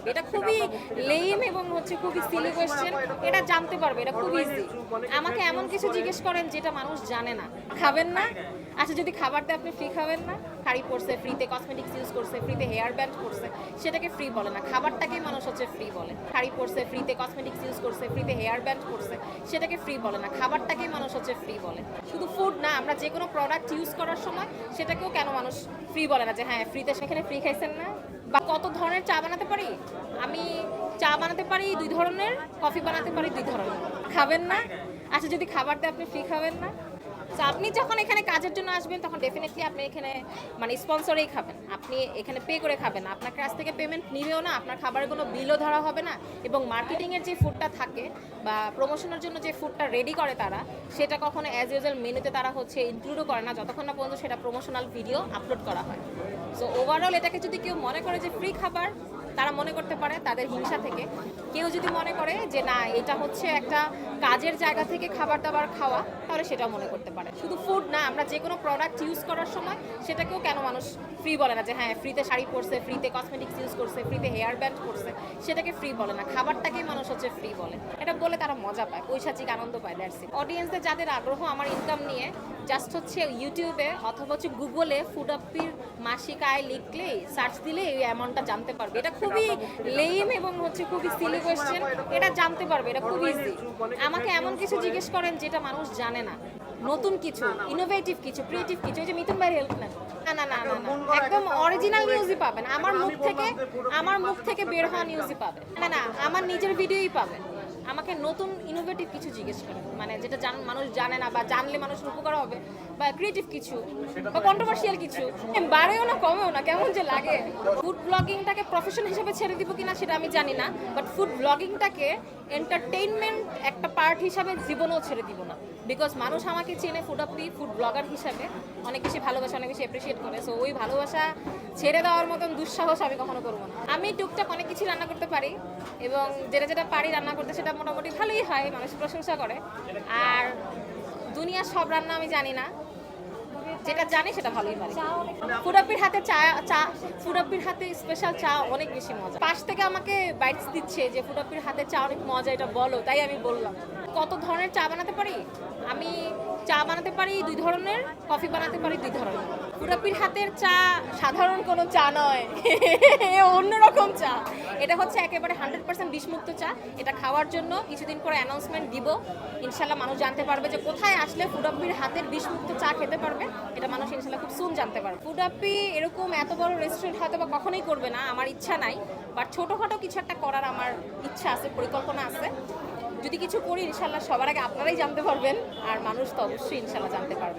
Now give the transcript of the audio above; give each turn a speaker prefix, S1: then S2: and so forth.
S1: পারবে। এটা খুবই লেম এবং হচ্ছে খুবই সিলি কোয়েশ্চেন এটা জানতে পারবে, এটা খুব ইজি আমাকে এমন কিছু জিজ্ঞেস করেন যেটা মানুষ জানে না। খাবেন না? আচ্ছা যদি খাবারটা আপনি ফ্রি খাবেন না, শাড়ি পরছে ফ্রিতে কসমেটিক্স ইউজ করছে ফ্রিতে হেয়ার ব্যান্ড করছে সেটাকে ফ্রি বলে না। খাবারটাকেই মানুষ হচ্ছে ফ্রি বলে। শাড়ি পরছে ফ্রিতে কসমেটিক্স ইউজ করছে ফ্রিতে হেয়ার ব্যান্ড করছে সেটাকে ফ্রি বলে না। খাবারটাকেই মানুষ হচ্ছে ফ্রি বলে। শুধু ফুড না, আমরা যে কোনো প্রোডাক্ট ইউজ করার সময় সেটাকেও কেন মানুষ ফ্রি বলে না যে হ্যাঁ ফ্রিতে সেখানে ফ্রি খাইছেন না? কত ধরনের চা বানাতে পারি? আমি চা বানাতে পারি দুই ধরনের, কফি বানাতে পারি দুই ধরনের। খাবেন না? আচ্ছা যদি খাবারটা আপনি ফ্রি খাবেন না? তো আপনি যখন এখানে কাজের জন্য আসবেন, তখন ডেফিনেটলি আপনি এখানে মানে স্পন্সরেই খাবেন। আপনি এখানে পে করে খাবেন। আপনার কাছ থেকে পেমেন্ট নিবেও না, আপনার খাবারের কোনো বিলও ধরা হবে না। এবং মার্কেটিংয়ের যে ফুডটা থাকে, বা প্রমোশনের জন্য যে ফুডটা রেডি করে তারা, সেটা কখনো অ্যাজ ইউজুয়াল মেনুতে তারা হচ্ছে ইনক্লুডও করে না। যতক্ষণ না পর্যন্ত সেটা প্রমোশনাল ভিডিও আপলোড করা হয়। সো ওভারঅল এটাকে যদি কেউ মনে করে যে ফ্রি খাবার, তারা মনে করতে পারে তাদের হিংসা থেকে। কেউ যদি মনে করে যে না, এটা হচ্ছে একটা কাজের জায়গা থেকে খাবার দাবার খাওয়া, তাহলে সেটাও মনে করতে পারে। শুধু ফুড না, আমরা যে কোনো প্রোডাক্ট ইউজ করার সময় সেটাকেও কেন মানুষ ফ্রি বলে না যে হ্যাঁ ফ্রিতে শাড়ি পরছে ফ্রিতে কসমেটিক্স ইউজ করছে ফ্রিতে হেয়ার ব্যান্ড করছে, সেটাকে ফ্রি বলে না। খাবারটাকেই মানুষ হচ্ছে ফ্রি বলে। এটা বলে তারা মজা পায় পৈশাচিক আনন্দ পায় দ্যাটস ইট অডিয়েন্সদের যাদের আগ্রহ, আমার ইনকাম নিয়ে জাস্ট হচ্ছে ইউটিউবে অথবা হচ্ছে গুগলে ফুড আপির মাসিক আয় লিখলে সার্চ দিলে এই অ্যামাউন্টটা জানতে পারবে। এটা খুবই লেম এবং হচ্ছে খুবই সিলি কোয়েশ্চেন এটা জানতে পারবে, এটা খুব ইজি আমাকে এমন কিছু জিজ্ঞেস করেন যেটা মানুষ জানে না। নতুন কিছু ইনোভেটিভ কিছু ক্রিয়েটিভ কিছু ওই যে মিথুন ভাই হেল্প নেন। না না না না না। একদম অরিজিনাল নিউজই পাবেন। আমার মুখ থেকে আমার মুখ থেকে বের হওয়া নিউজই পাবেন। না না আমার নিজের ভিডিওই পাবেন। আমাকে নতুন ইনোভেটিভ কিছু জিজ্ঞেস করেন মানে যেটা জান, মানুষ জানে না বা জানলে মানুষের উপকার হবে বা ক্রিয়েটিভ কিছু বা কন্ট্রোভার্সিয়াল কিছু। বাড়েও না, কমেও না, কেমন যে লাগে। ফুড ব্লগিংটাকে প্রফেশন হিসেবে ছেড়ে দিব কিনা সেটা আমি জানি না বাট ফুড ব্লগিংটাকে এন্টারটেইনমেন্ট একটা পার্ট হিসাবে জীবনেও ছেড়ে দিব না। বিকজ মানুষ আমাকে চেনে ফুড আপি ফুড ব্লগার হিসাবে। অনেক বেশি ভালোবাসা, অনেক বেশি অ্যাপ্রিসিয়েট করে। সো ওই ভালোবাসা ছেড়ে দেওয়ার মতন দুঃসাহস আমি কখনো করব না। আমি টুকটাক অনেক কিছু রান্না করতে পারি এবং যেটা যেটা পারি রান্না করতে সেটা মোটামুটি ভালোই হয়, মানুষ প্রশংসা করে। আর দুনিয়ার সব রান্না আমি জানি না। যেটা জানি সেটা ভালোই পারি ফুরাপির হাতে চা চা ফুরাপির হাতে স্পেশাল চা অনেক বেশি মজা। পাশ থেকে আমাকে বাইটস দিচ্ছে যে ফুরাপির হাতে চা অনেক মজা, এটা বলো। তাই আমি বললাম। কত ধরনের চা বানাতে পারি? আমি চা বানাতে পারি দুই ধরনের, কফি বানাতে পারি দুই ধরনের। ফুডাপির হাতের চা সাধারণ কোনো চা নয় অন্যরকম চা। এটা হচ্ছে একেবারে হান্ড্রেড পার্সেন্ট বিষমুক্ত চা। এটা খাওয়ার জন্য কিছুদিন পরে অ্যানাউন্সমেন্ট দিব। ইনশাল্লাহ মানুষ জানতে পারবে যে কোথায় আসলে ফুডাপ্পির হাতের বিষমুক্ত চা খেতে পারবে। এটা মানুষ ইনশাল্লাহ খুব সুন জানতে পারবে। ফুডাপ্পি এরকম এত বড় রেস্টুরেন্ট হয়তো বা কখনোই করবে না, আমার ইচ্ছা নাই। বাট ছোটোখাটো কিছু একটা করার আমার ইচ্ছা আছে, পরিকল্পনা আছে। যদি কিছু করি, ইনশাল্লাহ সবার আগে আপনারাই জানতে পারবেন, আর মানুষ তো অবশ্যই ইনশাল্লাহ জানতে পারবে।